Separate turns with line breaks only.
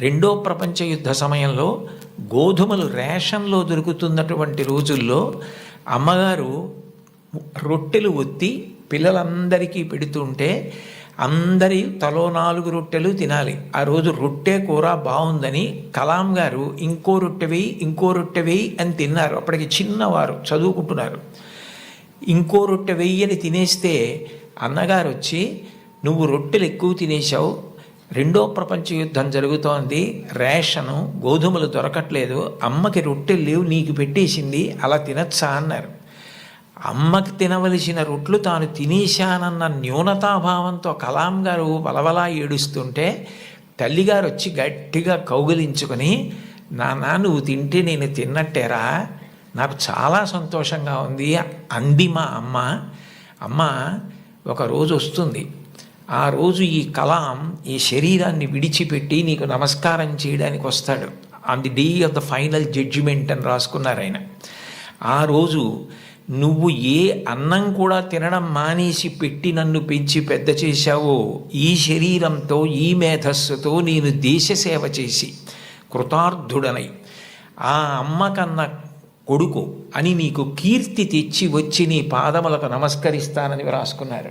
రెండో ప్రపంచ యుద్ధ సమయంలో గోధుమలు రేషన్లో దొరుకుతున్నటువంటి రోజుల్లో అమ్మగారు రొట్టెలు ఒత్తి పిల్లలందరికీ పెడుతుంటే అందరి తలో నాలుగు రొట్టెలు తినాలి. ఆ రోజు రొట్టె కూర బాగుందని కలాం గారు ఇంకో రొట్టె వేయి ఇంకో రొట్టె వేయి అని తిన్నారు. అప్పటికి చిన్నవారు చదువుకుంటున్నారు. ఇంకో రొట్టె వెయ్యి అని తినేస్తే అన్నగారు వచ్చి నువ్వు రొట్టెలు ఎక్కువ తినేసావు రెండో ప్రపంచ యుద్ధం జరుగుతోంది. రేషను గోధుమలు దొరకట్లేదు. అమ్మకి రొట్టెలు లేవు నీకు పెట్టేసింది అలా తినచ్చా అన్నారు. అమ్మకి తినవలసిన రొట్లు తాను తినేశానన్న న్యూనతాభావంతో కలాం గారు వలవలా ఏడుస్తుంటే తల్లిగారు వచ్చి గట్టిగా కౌగిలించుకొని నాన్న నువ్వు తింటే నేను తిన్నట్టేరా. నాకు చాలా సంతోషంగా ఉంది. అంది మా అమ్మ. అమ్మ ఒక రోజు వస్తుంది. ఆ రోజు ఈ కలాం ఈ శరీరాన్ని విడిచిపెట్టి నీకు నమస్కారం చేయడానికి వస్తాడు. On the day of the final judgement అని రాసుకున్నారు ఆయన. ఆ రోజు నువ్వు ఏ అన్నం కూడా తినడం మానేసి పెట్టి నన్ను పెంచి పెద్ద చేశావో ఈ శరీరంతో ఈ మేధస్సుతో నేను దేశ సేవ చేసి కృతార్థుడనై. ఆ అమ్మ కన్న కొడుకు అని నీకు కీర్తి తెచ్చి వచ్చి నీ పాదములకు నమస్కరిస్తానని రాసుకున్నారు.